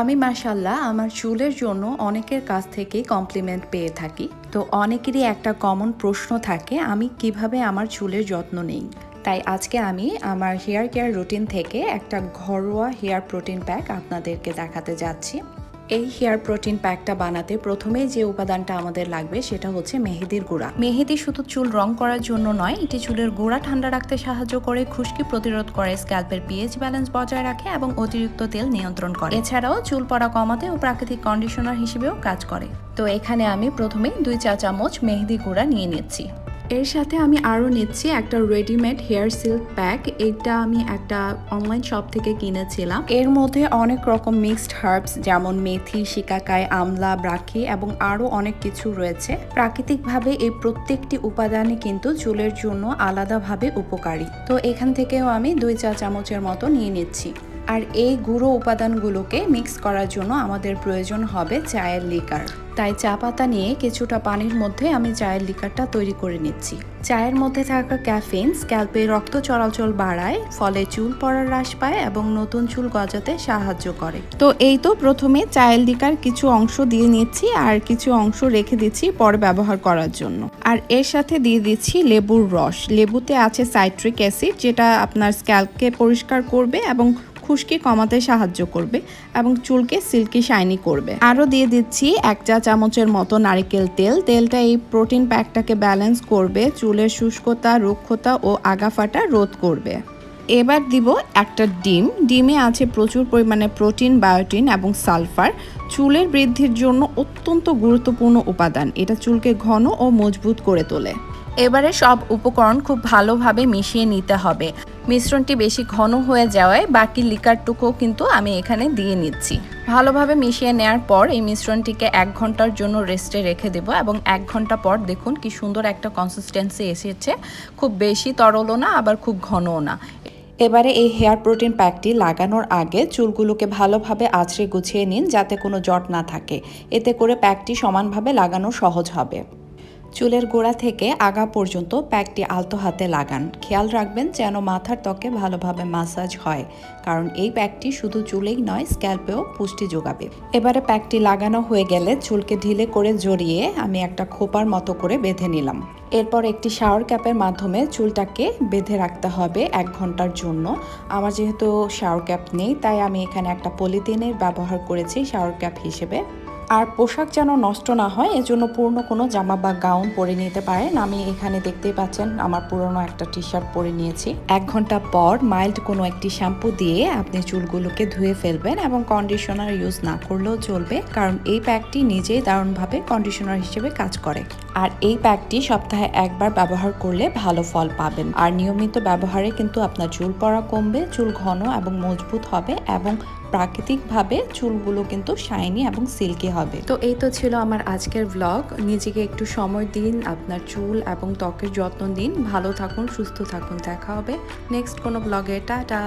আমি মাসাল্লাহ আমার চুলের জন্য অনেকের কাছ থেকেই কমপ্লিমেন্ট পেয়ে থাকি। তো অনেকেরই একটা কমন প্রশ্ন থাকে, আমি কীভাবে আমার চুলের যত্ন নেই? তাই আজকে আমি আমার হেয়ার কেয়ার রুটিন থেকে একটা ঘরোয়া হেয়ার প্রোটিন প্যাক আপনাদেরকে দেখাতে যাচ্ছি। এই হেয়ার প্রোটিন প্যাকটা বানাতে প্রথমে যে উপাদানটা আমাদের লাগবে সেটা হচ্ছে মেহেদির গুঁড়া। মেহেদি শুধু চুল রং করার জন্য নয়, এটি চুলের গোড়া ঠান্ডা রাখতে সাহায্য করে, খুশকি প্রতিরোধ করে স্ক্যাল্পের পিএইচ ব্যালেন্স বজায় রাখে এবং অতিরিক্ত তেল নিয়ন্ত্রণ করে। এছাড়াও চুল পড়া কমাতে ও প্রাকৃতিক কন্ডিশনার হিসেবেও কাজ করে। তো এখানে আমি প্রথমে দুই চা চামচ মেহেদি গুঁড়া নিয়ে নিচ্ছি। এর সাথে আমি আরও নিচ্ছি একটা রেডিমেড হেয়ার সিল্ক প্যাক। এটা আমি একটা অনলাইন শপ থেকে কিনেছিলাম। এর মধ্যে অনেক রকম মিক্সড হার্বস যেমন মেথি, শিকাকাই, আমলা ব্রাখি এবং আরও অনেক কিছু রয়েছে। প্রাকৃতিকভাবে এই প্রত্যেকটি উপাদানই কিন্তু চুলের জন্য আলাদাভাবে উপকারী। তো এখান থেকেও আমি দুই চা চামচের মতো নিয়ে নিচ্ছি। আর এই গুঁড়ো উপাদানগুলোকে মিক্স করার জন্য আমাদের প্রয়োজন হবে চায়ের লিকার তাই চা পাতা নিয়ে কিছুটা পানির মধ্যে আমি চায়ের লিকারটা তৈরি করে নিচ্ছি। চায়ের মধ্যে থাকা ক্যাফিন স্ক্যাল্পে রক্ত চলাচল বাড়ায়, ফলে চুল পড়ার হ্রাস পায় এবং নতুন চুল গজাতে সাহায্য করে। তো এই তো প্রথমে চায়ের লিকার কিছু অংশ দিয়ে নিচ্ছি আর কিছু অংশ রেখে দিচ্ছি পরে ব্যবহার করার জন্য। আর এর সাথে দিয়ে দিচ্ছি লেবুর রস। লেবুতে আছে সাইট্রিক অ্যাসিড যেটা আপনার স্ক্যাল্পকে পরিষ্কার করবে এবং খুশকি কমাতে সাহায্য করবে এবং চুলকে সিল্কি, শাইনি করবে। আরও দিয়ে দিচ্ছি এক চা চামচের মতো নারিকেল তেল। তেলটা এই প্রোটিন প্যাকটাকে ব্যালেন্স করবে, চুলের শুষ্কতা, রুক্ষতা ও আগাফাটা রোধ করবে। এবার দিব একটা ডিম। ডিমে আছে প্রচুর পরিমাণে প্রোটিন, বায়োটিন এবং সালফার। চুলের বৃদ্ধির জন্য অত্যন্ত গুরুত্বপূর্ণ উপাদান। এটা চুলকে ঘন ও মজবুত করে তোলে। এবারে সব উপকরণ খুব ভালোভাবে মিশিয়ে নিতে হবে। মিশ্রণটি বেশি ঘন হয়ে যাওয়ায় বাকি লিকারটুকুও কিন্তু আমি এখানে দিয়ে নিচ্ছি। ভালোভাবে মিশিয়ে নেওয়ার পর এই মিশ্রণটিকে এক ঘণ্টার জন্য রেস্টে রেখে দেবো এবং এক ঘণ্টা পর দেখুন কি সুন্দর একটা কনসিস্টেন্সি এসেছে। খুব বেশি তরলও না, আবার খুব ঘনও না। এবারে এই হেয়ার প্রোটিন প্যাকটি লাগানোর আগে চুলগুলোকে ভালোভাবে আছড়ে গুছিয়ে নিন যাতে কোনো জট না থাকে। এতে করে প্যাকটি সমানভাবে লাগানো সহজ হবে। চুলের গোড়া থেকে আগা পর্যন্ত প্যাকটি আলতো হাতে লাগান। খেয়াল রাখবেন যেন মাথার ত্বকে ভালোভাবে মাসাজ হয়, কারণ এই প্যাকটি শুধু চুলেই নয়, স্ক্যাল্পেও পুষ্টি যোগাবে। এবারে প্যাকটি লাগানো হয়ে গেলে চুলকে ঢিলে করে জড়িয়ে আমি একটা খোপার মতো করে বেঁধে নিলাম। এরপর একটি শাওয়ার ক্যাপের মাধ্যমে চুলটাকে বেঁধে রাখতে হবে এক ঘণ্টার জন্য। আমার যেহেতু শাওয়ার ক্যাপ নেই, তাই আমি এখানে একটা পলিথিনের ব্যবহার করেছি, শাওয়ার ক্যাপ হিসেবে। আর পোশাক যেন নষ্ট না হয়, এজন্য পূর্ণ কোনো জামা বা গাউন পরে নিতে পারেন। আমি এখানে দেখতেই পাচ্ছেন, আমার পুরনো একটা টি শার্ট পরে নিয়েছি। এক ঘণ্টা পর মাইল্ড কোনো একটি শ্যাম্পু দিয়ে আপনি চুলগুলোকে ধুয়ে ফেলবেন এবং কন্ডিশনার ইউজ না করলেও চলবে, কারণ এই প্যাকটি নিজেই দারুণভাবে কন্ডিশনার হিসেবে কাজ করে। আর এই প্যাকটি সপ্তাহে একবার ব্যবহার করলে ভালো ফল পাবেন। আর নিয়মিত ব্যবহারে কিন্তু আপনার চুল পড়া কমবে, চুল ঘন এবং মজবুত হবে এবং প্রাকৃতিকভাবে চুলগুলো কিন্তু শাইনি এবং সিল্কি হবে। তো এই তো ছিল আমার আজকের ব্লগ নিজেকে একটু সময় দিন, আপনার চুল এবং ত্বকের যত্ন দিন ভালো থাকুন, সুস্থ থাকুন। দেখা হবে নেক্সট কোনো ব্লগে টাটা!